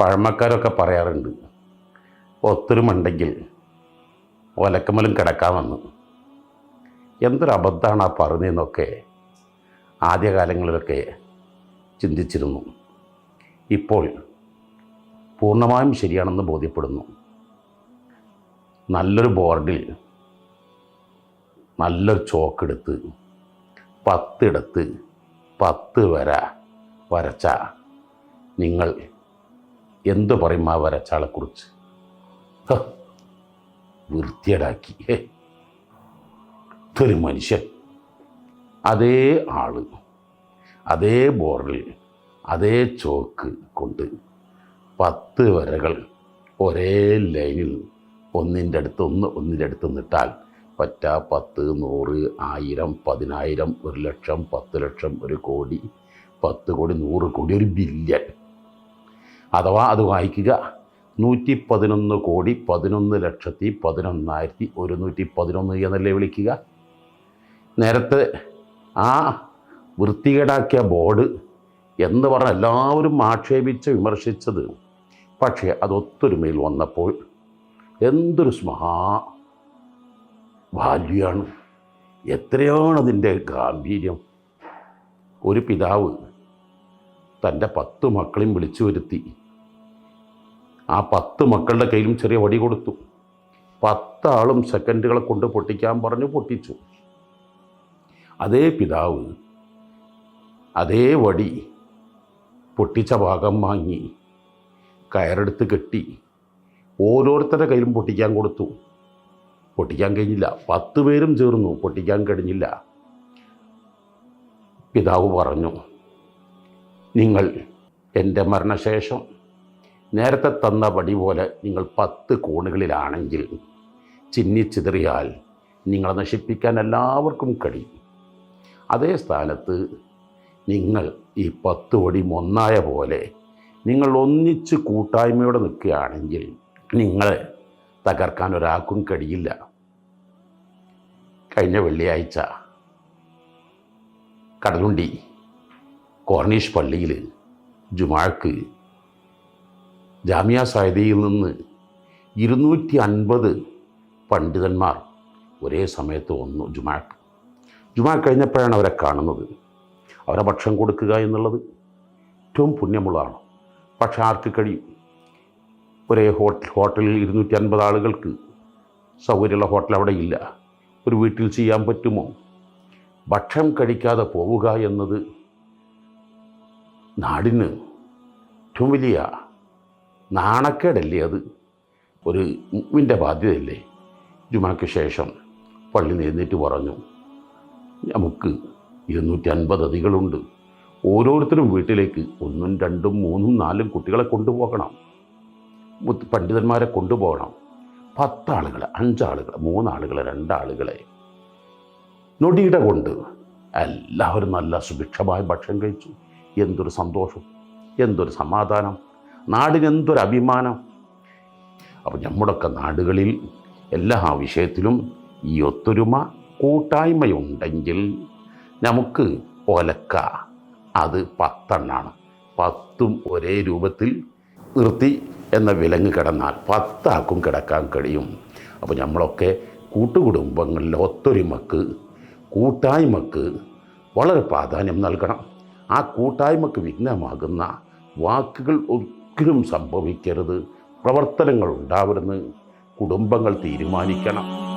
പഴമക്കാരൊക്കെ പറയാറുണ്ട് ഒത്തൊരുമുണ്ടെങ്കിൽ ഒലക്കമലും കിടക്കാമെന്ന് എന്തൊരു അബദ്ധമാണ് ആ പറഞ്ഞതെന്നൊക്കെ ആദ്യകാലങ്ങളിലൊക്കെ ചിന്തിച്ചിരുന്നു. ഇപ്പോൾ പൂർണമായും ശരിയാണെന്ന് ബോധ്യപ്പെടുന്നു. നല്ലൊരു ബോർഡിൽ നല്ലൊരു ചോക്കെടുത്ത് പത്തിടത്ത് പത്ത് വര വരച്ച നിങ്ങൾ എന്തു പറയും ആ വരച്ചാളെക്കുറിച്ച് കുറിച്ച്? വൃത്തിയേടാക്കി ഒരു മനുഷ്യൻ. അതേ ആൾ അതേ ബോർഡിൽ അതേ ചോക്ക് കൊണ്ട് പത്ത് വരകൾ ഒരേ ലൈനിൽ ഒന്നിന്റെ അടുത്ത് ഒന്ന് ഒന്നിന്റെ അടുത്ത് നിട്ടാൽ പറ്റ പത്ത് നൂറ് ആയിരം പതിനായിരം ഒരു ലക്ഷം പത്ത് ലക്ഷം ഒരു കോടി പത്ത് കോടി നൂറ് കോടി ഒരു ബില്യൺ. അഥവാ അത് വായിക്കുക. നൂറ്റി പതിനൊന്ന് കോടി പതിനൊന്ന് ലക്ഷത്തി പതിനൊന്നായിരത്തി ഒരുന്നൂറ്റി പതിനൊന്ന് എന്നല്ലേ വിളിക്കുക. നേരത്തെ ആ വൃത്തികേടാക്കിയ ബോർഡ് എന്ന് പറഞ്ഞ എല്ലാവരും ആക്ഷേപിച്ച് വിമർശിച്ചത്. പക്ഷേ അത് ഒത്തൊരുമയിൽ വന്നപ്പോൾ എന്തൊരു സ്മഹാ ബാല്യാണ്. എത്രയാണ് അതിന്റെ ഗാംഭീര്യം. ഒരു പിതാവ് തന്റെ പത്ത് മക്കളെയും വിളിച്ചു വരുത്തി. ആ പത്ത് മക്കളുടെ കയ്യിലും ചെറിയ വടി കൊടുത്തു. പത്താളും സെക്കൻഡുകളെ കൊണ്ട് പൊട്ടിക്കാൻ പറഞ്ഞു പൊട്ടിച്ചു. അതേ പിതാവ് അതേ വടി പൊട്ടിച്ച ഭാഗം വാങ്ങി കയറെടുത്ത് കെട്ടി ഓരോരുത്തരുടെ കയ്യിലും പൊട്ടിക്കാൻ കൊടുത്തു. പൊട്ടിക്കാൻ കഴിഞ്ഞില്ല. പത്ത് പേരും ചേർന്നു. പൊട്ടിക്കാൻ കഴിഞ്ഞില്ല. പിതാവ് പറഞ്ഞു നിങ്ങൾ എന്റെ മരണശേഷം നേരത്തെ തന്ന വടി പോലെ നിങ്ങൾ പത്ത് കോണുകളിലാണെങ്കിൽ ചിന്നിച്ചിതറിയാൽ നിങ്ങളെ നശിപ്പിക്കാൻ എല്ലാവർക്കും കഴിയും. അതേ സ്ഥാനത്ത് നിങ്ങൾ ഈ പത്ത് വടി ഒന്നായ പോലെ നിങ്ങൾ ഒന്നിച്ച് കൂട്ടായ്മയോടെ നിൽക്കുകയാണെങ്കിൽ നിങ്ങളെ തകർക്കാൻ ഒരാൾക്കും കഴിയില്ല. കഴിഞ്ഞ വെള്ളിയാഴ്ച കടലുണ്ടി കോർണീഷ് പള്ളിയിൽ ജുമാക്ക് ജാമ്യ സാഹിതയിൽ നിന്ന് ഇരുന്നൂറ്റി അൻപത് പണ്ഡിതന്മാർ ഒരേ സമയത്ത് വന്നു ജുമാക്ക് ജുമാ കഴിഞ്ഞപ്പോഴാണ് അവരെ കാണുന്നത്. അവരെ ഭക്ഷണം കൊടുക്കുക എന്നുള്ളത് ഏറ്റവും പുണ്യമുള്ളതാണ്. പക്ഷെ ആർക്ക് കഴിയും? ഒരേ ഹോട്ടൽ ഹോട്ടലിൽ ഇരുന്നൂറ്റി അൻപത് ആളുകൾക്ക് സൗകര്യമുള്ള ഹോട്ടൽ അവിടെ ഇല്ല. ഒരു വീട്ടിൽ ചെയ്യാൻ പറ്റുമോ? ഭക്ഷണം കഴിക്കാതെ പോവുക എന്നത് നാടിന് ഏറ്റവും വലിയ നാണക്കേടല്ലേ അത്? ഒരു മുമ്പിന്റെ ബാധ്യതയല്ലേ? ജുമാക്ക് ശേഷം പള്ളി നേരിട്ട് പറഞ്ഞു നമുക്ക് ഇരുന്നൂറ്റി അൻപത് അതികളുണ്ട് ഓരോരുത്തരും വീട്ടിലേക്ക് ഒന്നും രണ്ടും മൂന്നും നാലും കുട്ടികളെ കൊണ്ടുപോകണം. പണ്ഡിതന്മാരെ കൊണ്ടുപോകണം. പത്താളുകൾ അഞ്ചാളുകൾ മൂന്നാളുകളെ രണ്ടാളുകളെ. നൊടിയുടെ കൊണ്ട് എല്ലാവരും നല്ല സുഭിക്ഷമായ ഭക്ഷണം കഴിച്ചു. എന്തൊരു സന്തോഷം എന്തൊരു സമാധാനം. നാടിന് എന്തൊരു അഭിമാനം അപ്പോൾ നമ്മുടെയൊക്കെ നാടുകളിൽ എല്ലാ വിഷയത്തിലും ഈ ഒത്തൊരുമ കൂട്ടായ്മയുണ്ടെങ്കിൽ നമുക്ക് ഒലക്ക അത് പത്തെണ്ണാണ്. പത്തും ഒരേ രൂപത്തിൽ നിർത്തി എന്ന വിലങ്ങ് കിടന്നാൽ പത്താക്കും കിടക്കാൻ കഴിയും. അപ്പോൾ നമ്മളൊക്കെ കൂട്ടുകുടുംബങ്ങളിൽ ഒത്തൊരുമക്ക് കൂട്ടായ്മക്ക് വളരെ പ്രാധാന്യം നൽകണം. ആ കൂട്ടായ്മക്ക് വിഘ്നമാകുന്ന വാക്കുകൾ ഒരിക്കലും സംഭവിക്കരുത്. പ്രവർത്തനങ്ങൾ ഉണ്ടാവരുന്ന് കുടുംബങ്ങൾ തീരുമാനിക്കണം.